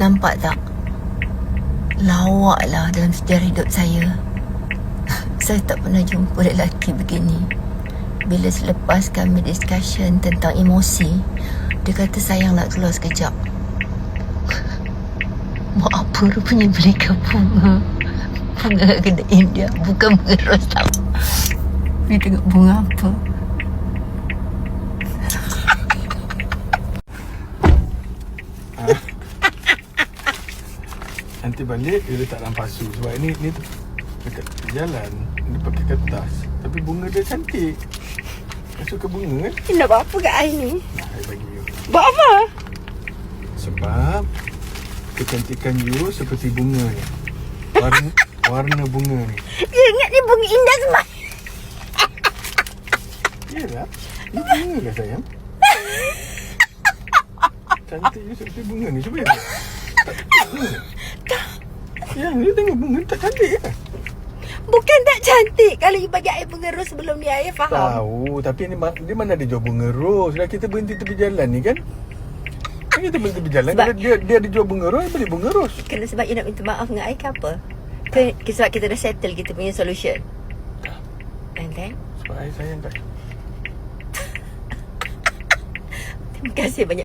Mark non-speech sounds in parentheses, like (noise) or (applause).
Nampak tak? Lawak lah dalam sejarah hidup saya. (laughs) saya tak pernah jumpa lelaki begini. Bila selepas kami discussion tentang emosi, dia kata sayang nak keluar sekejap. (laughs) Mak apa rupanya belikan (laughs) bunga. Bunga kedai India. Bukan bunga ros tau. Dia tengok bunga apa. Nanti balik dia letak dalam pasu. Sebab ni ni dekat jalan. Dia pakai kertas. Tapi bunga dia cantik. Saya suka bunga kan? Nak buat apa kat air ni? Nah, saya bagi you Buat apa? Sebab Kecantikan you seperti bunga ni. Warna, warna bunga ni. Dia ingat ni bunga indah semua. Yelah. You bunga lah sayang. Cantik you seperti bunga ni. Cuba lihat Ya, you tengok bunga tak cantik kan? Bukan tak cantik. Kalau you bagi air bunga ros sebelum ni, ayah faham. Tahu, tapi ni dia mana ada jual bunga ros. Dah kita berhenti tepi jalan ni kan? Kita berhenti tepi jalan, Sebab- dia, dia, dia ada jual bunga ros, beli bunga ros. Kena sebab you nak minta maaf dengan ayah ke apa? Ke, ke sebab kita dah settle kita punya solution. And then, Sebab saya sayang kat terima kasih banyak.